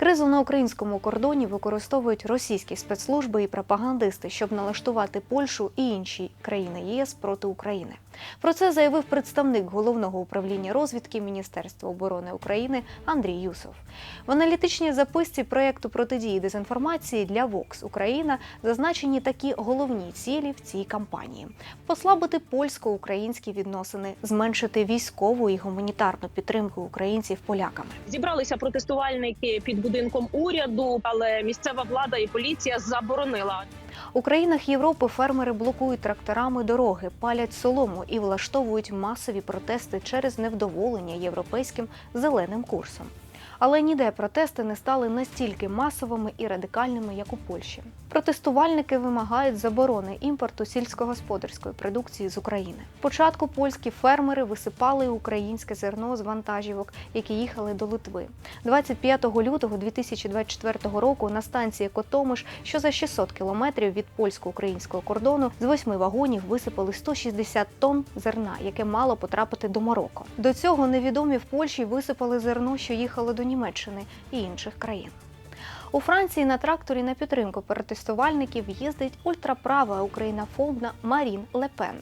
Кризу на українському кордоні використовують російські спецслужби і пропагандисти, щоб налаштувати Польщу і інші країни ЄС проти України. Про це заявив представник головного управління розвідки Міністерства оборони України Андрій Юсов. В аналітичній записці проєкту протидії дезінформації для Vox Україна зазначені такі головні цілі в цій кампанії: послабити польсько-українські відносини, зменшити військову і гуманітарну підтримку українців поляками. Зібралися протестувальники під будинком уряду, але місцева влада і поліція заборонила. У країнах Європи фермери блокують тракторами дороги, палять солому і влаштовують масові протести через невдоволення європейським зеленим курсом. Але ніде протести не стали настільки масовими і радикальними, як у Польщі. Протестувальники вимагають заборони імпорту сільськогосподарської продукції з України. Спочатку польські фермери висипали українське зерно з вантажівок, які їхали до Литви. 25 лютого 2024 року на станції Котомиш, що за 600 кілометрів від польсько-українського кордону, з восьми вагонів висипали 160 тонн зерна, яке мало потрапити до Марокко. До цього невідомі в Польщі висипали зерно, що їхало до Німеччини і інших країн. У Франції на тракторі на підтримку протестувальників їздить ультраправа українофобна Марін Лепен.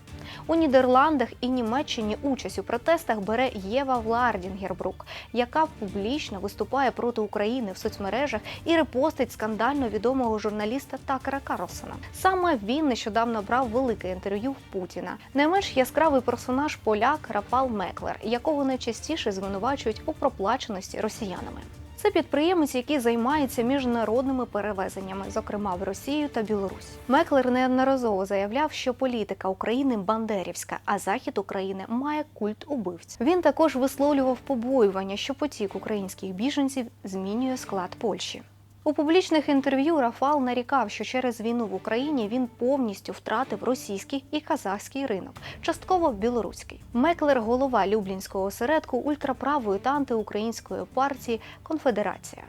У Нідерландах і Німеччині участь у протестах бере Єва Влардінгербрук, яка публічно виступає проти України в соцмережах і репостить скандально відомого журналіста Такера Карлсона. Саме він нещодавно брав велике інтерв'ю в Путіна. Не менш яскравий персонаж поляк Рафал Меклер, якого найчастіше звинувачують у проплаченості росіянами. Це підприємець, який займається міжнародними перевезеннями, зокрема в Росію та Білорусь. Меклер неодноразово заявляв, що політика України бандерівська, а захід України має культ убивць. Він також висловлював побоювання, що потік українських біженців змінює склад Польщі. У публічних інтерв'ю Рафал нарікав, що через війну в Україні він повністю втратив російський і казахський ринок, частково білоруський. Меклер, голова Люблінського осередку ультраправої та антиукраїнської партії Конфедерація.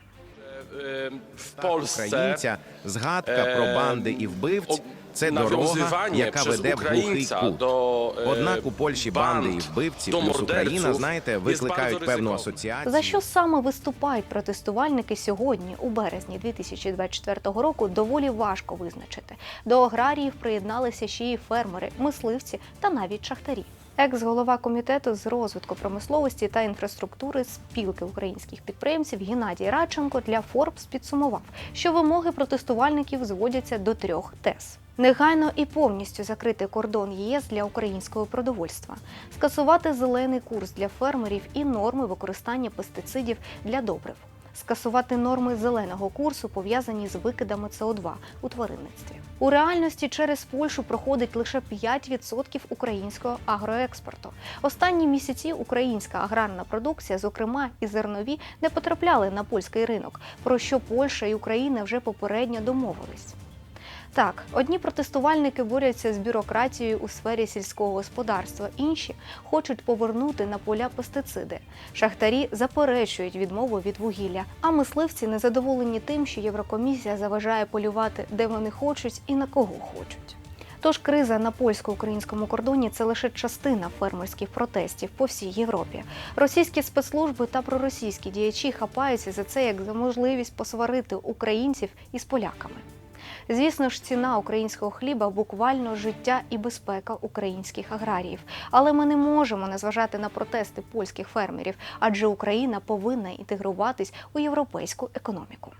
w Polsce Українця, згадка про банди і вбивць це дорога, яка веде в глухий кут. e, Однак у Польщі банди і вбивці плюс Україна, знаєте, викликають певну асоціацію. За що саме виступають протестувальники сьогодні, у березні 2024 року, доволі важко визначити. До аграріїв приєдналися ще й фермери, мисливці та навіть шахтарі. Екс-голова комітету з розвитку промисловості та інфраструктури спілки українських підприємців Геннадій Радченко для Форбс підсумував, що вимоги протестувальників зводяться до трьох тез. Негайно і повністю закрити кордон ЄС для українського продовольства, скасувати зелений курс для фермерів і норми використання пестицидів для добрив, скасувати норми зеленого курсу, пов'язані з викидами СО2 у тваринництві. У реальності через Польщу проходить лише 5% українського агроекспорту. Останні місяці українська аграрна продукція, зокрема і зернові, не потрапляли на польський ринок, про що Польща і Україна вже попередньо домовились. Так, одні протестувальники борються з бюрократією у сфері сільського господарства, інші хочуть повернути на поля пестициди. Шахтарі заперечують відмову від вугілля, а мисливці незадоволені тим, що Єврокомісія заважає полювати, де вони хочуть і на кого хочуть. Тож криза на польсько-українському кордоні це лише частина фермерських протестів по всій Європі. Російські спецслужби та проросійські діячі хапаються за це як за можливість посварити українців із поляками. Звісно ж, ціна українського хліба буквально життя і безпека українських аграріїв. Але ми не можемо не зважати на протести польських фермерів, адже Україна повинна інтегруватись у європейську економіку.